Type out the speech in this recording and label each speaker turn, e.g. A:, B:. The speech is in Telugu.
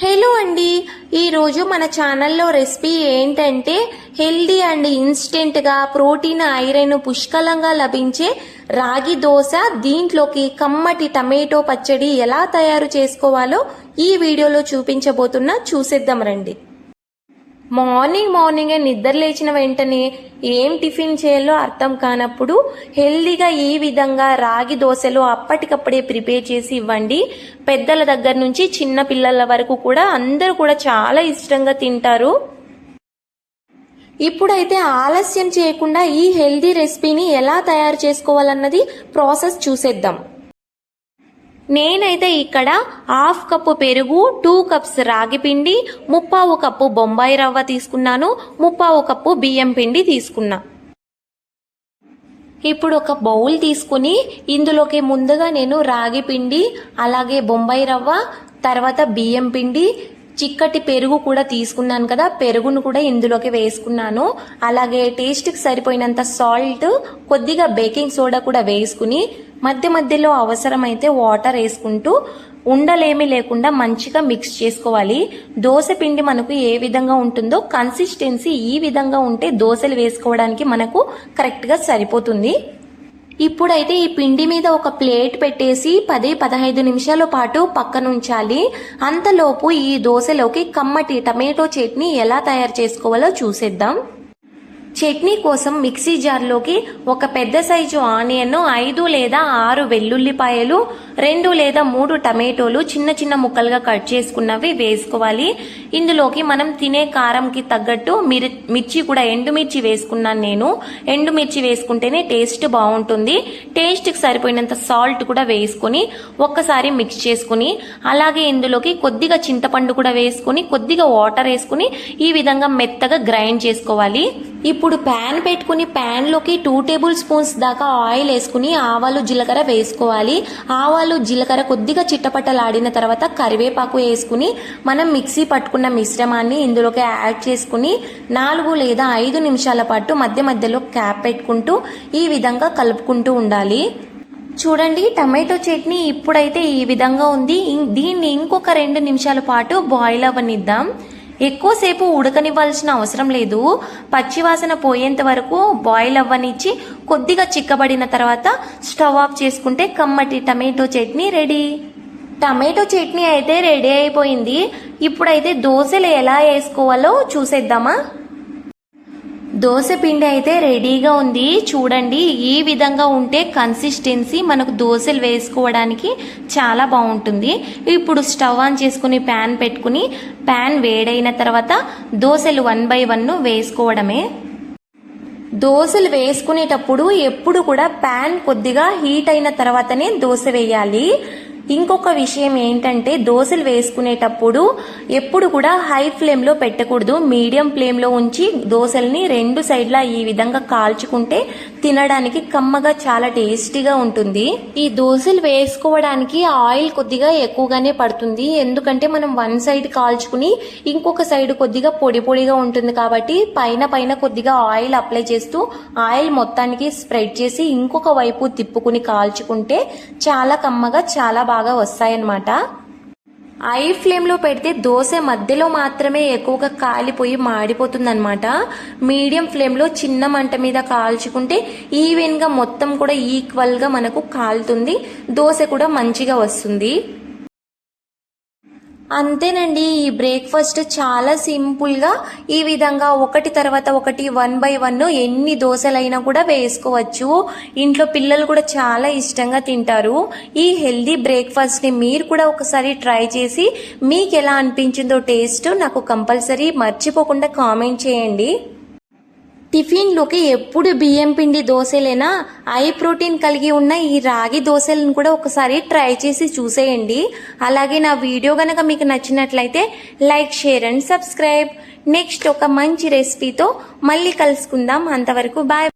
A: హలో అండి. ఈరోజు మన ఛానల్లో రెసిపీ ఏంటంటే హెల్దీ అండ్ ఇన్స్టెంట్గా ప్రోటీన్ ఐరన్ పుష్కలంగా లభించే రాగి దోశ దీంట్లోకి కమ్మటి టమాటో పచ్చడి ఎలా తయారు చేసుకోవాలో ఈ వీడియోలో చూపించబోతున్నా చూసేద్దాం రండి. మార్నింగ్ మార్నింగే నిద్ర లేచిన వెంటనే ఏం టిఫిన్ చేయాలో అర్థం కానప్పుడు హెల్దీగా ఈ విధంగా రాగి దోశలు అప్పటికప్పుడే ప్రిపేర్ చేసి ఇవ్వండి. పెద్దల దగ్గర నుంచి చిన్న పిల్లల వరకు కూడా అందరూ కూడా చాలా ఇష్టంగా తింటారు. ఇప్పుడైతే ఆలస్యం చేయకుండా ఈ హెల్దీ రెసిపీని ఎలా తయారు చేసుకోవాలన్నది ప్రాసెస్ చూసేద్దాం. నేనైతే ఇక్కడ హాఫ్ కప్పు పెరుగు టూ కప్స్ రాగి పిండి ముప్పావు కప్పు బొంబాయి రవ్వ తీసుకున్నాను ముప్పావు కప్పు బియ్యం పిండి తీసుకున్నా. ఇప్పుడు ఒక బౌల్ తీసుకుని ఇందులోకి ముందుగా నేను రాగి పిండి అలాగే బొంబాయి రవ్వ తర్వాత బియ్యం పిండి చిక్కటి పెరుగు కూడా తీసుకున్నాను కదా పెరుగును కూడా ఇందులోకి వేసుకున్నాను. అలాగే టేస్ట్కి సరిపోయినంత సాల్ట్ కొద్దిగా బేకింగ్ సోడా కూడా వేసుకుని మధ్య మధ్యలో అవసరమైతే వాటర్ వేసుకుంటూ ఉండలేమి లేకుండా మంచిగా మిక్స్ చేసుకోవాలి. దోశ పిండి మనకు ఏ విధంగా ఉంటుందో కన్సిస్టెన్సీ ఈ విధంగా ఉంటే దోశలు వేసుకోవడానికి మనకు కరెక్ట్గా సరిపోతుంది. ఇప్పుడైతే ఈ పిండి మీద ఒక ప్లేట్ పెట్టేసి పది పదహైదు నిమిషాల పాటు పక్కనుంచాలి. అంతలోపు ఈ దోశలోకి కమ్మటి టమాటో చట్నీ ఎలా తయారు చేసుకోవాలో చూసేద్దాం. చట్నీ కోసం మిక్సీ జార్లోకి ఒక పెద్ద సైజు ఆనియన్ ఐదు లేదా ఆరు వెల్లుల్లిపాయలు రెండు లేదా మూడు టమాటోలు చిన్న చిన్న ముక్కలుగా కట్ చేసుకున్నవి వేసుకోవాలి. ఇందులోకి మనం తినే కారంకి తగ్గట్టు మిర్ మిర్చి కూడా ఎండుమిర్చి వేసుకున్నాను నేను. ఎండుమిర్చి వేసుకుంటేనే టేస్ట్ బాగుంటుంది. టేస్ట్కి సరిపోయినంత సాల్ట్ కూడా వేసుకొని ఒక్కసారి మిక్స్ చేసుకుని అలాగే ఇందులోకి కొద్దిగా చింతపండు కూడా వేసుకుని కొద్దిగా వాటర్ వేసుకుని ఈ విధంగా మెత్తగా గ్రైండ్ చేసుకోవాలి. ఇప్పుడు ప్యాన్ పెట్టుకుని ప్యాన్లోకి టూ టేబుల్ స్పూన్స్ దాకా ఆయిల్ వేసుకుని ఆవాలు జీలకర్ర వేసుకోవాలి. ఆవాలు జీలకర్ర కొద్దిగా చిట్టపట్టలాడిన తర్వాత కరివేపాకు వేసుకుని మనం మిక్సీ పట్టుకున్న మిశ్రమాన్ని ఇందులోకి యాడ్ చేసుకుని నాలుగు లేదా ఐదు నిమిషాల పాటు మధ్య మధ్యలో క్యాప్ పెట్టుకుంటూ ఈ విధంగా కలుపుకుంటూ ఉండాలి. చూడండి టమాటో చట్నీ ఇప్పుడైతే ఈ విధంగా ఉంది. దీన్ని ఇంకొక రెండు నిమిషాల పాటు బాయిల్ అవ్వనిద్దాం. ఎక్కువసేపు ఉడకనివ్వాల్సిన అవసరం లేదు. పచ్చివాసన పోయేంత వరకు బాయిల్ అవ్వనిచ్చి కొద్దిగా చిక్కబడిన తర్వాత స్టవ్ ఆఫ్ చేసుకుంటే కమ్మటి tomato chutney ready. Tomato chutney అయితే రెడీ అయిపోయింది. ఇప్పుడైతే దోశలు ఎలా వేసుకోవాలో చూసేద్దామా? దోశ పిండి అయితే రెడీగా ఉంది. చూడండి ఈ విధంగా ఉంటే కన్సిస్టెన్సీ మనకు దోశలు వేసుకోవడానికి చాలా బాగుంటుంది. ఇప్పుడు స్టవ్ ఆన్ చేసుకుని ప్యాన్ పెట్టుకుని ప్యాన్ వేడైన తర్వాత దోశలు వన్ బై వన్ వేసుకోవడమే. దోశలు వేసుకునేటప్పుడు ఎప్పుడు కూడా ప్యాన్ కొద్దిగా హీట్ అయిన తర్వాతనే దోశ వేయాలి. ఇంకొక విషయం ఏంటంటే దోశలు వేసుకునేటప్పుడు ఎప్పుడు కూడా హై ఫ్లేమ్లో పెట్టకూడదు. మీడియం ఫ్లేమ్లో ఉంచి దోశల్ని రెండు సైడ్లా ఈ విధంగా కాల్చుకుంటే తినడానికి కమ్మగా చాలా టేస్టీగా ఉంటుంది. ఈ దోశలు వేసుకోవడానికి ఆయిల్ కొద్దిగా ఎక్కువగానే పడుతుంది. ఎందుకంటే మనం వన్ సైడ్ కాల్చుకుని ఇంకొక సైడ్ కొద్దిగా పొడి పొడిగా ఉంటుంది కాబట్టి పైన పైన కొద్దిగా ఆయిల్ అప్లై చేస్తూ ఆయిల్ మొత్తానికి స్ప్రెడ్ చేసి ఇంకొక వైపు తిప్పుకుని కాల్చుకుంటే చాలా కమ్మగా చాలా బాగా బాగా వస్తాయన్నమాట. ఐ ఫ్లేమ్లో పెడితే దోశ మధ్యలో మాత్రమే ఎక్కువగా కాలిపోయి మాడిపోతుందన్నమాట. మీడియం ఫ్లేమ్లో చిన్న మంట మీద కాల్చుకుంటే ఈవెన్గా మొత్తం కూడా ఈక్వల్గా మనకు కాలుతుంది. దోశ కూడా మంచిగా వస్తుంది. అంతేనండి ఈ బ్రేక్ఫాస్ట్ చాలా సింపుల్గా ఈ విధంగా ఒకటి తర్వాత ఒకటి వన్ బై వన్ ఎన్ని దోశలైనా కూడా వేసుకోవచ్చు. ఇంట్లో పిల్లలు కూడా చాలా ఇష్టంగా తింటారు. ఈ హెల్దీ బ్రేక్ఫాస్ట్ని మీరు కూడా ఒకసారి ట్రై చేసి మీకు ఎలా అనిపించిందో టేస్ట్ నాకు కంపల్సరీ మర్చిపోకుండా కామెంట్ చేయండి. టిఫిన్లోకి ఎప్పుడు బియ్యం పిండి దోశలేనా? హై ప్రోటీన్ కలిగి ఉన్న ఈ రాగి దోశలను కూడా ఒకసారి ట్రై చేసి చూసేయండి. అలాగే నా వీడియో కనుక మీకు నచ్చినట్లయితే like share and subscribe. Next ఒక మంచి రెసిపీతో మళ్ళీ కలుసుకుందాం. అంతవరకు బాయ్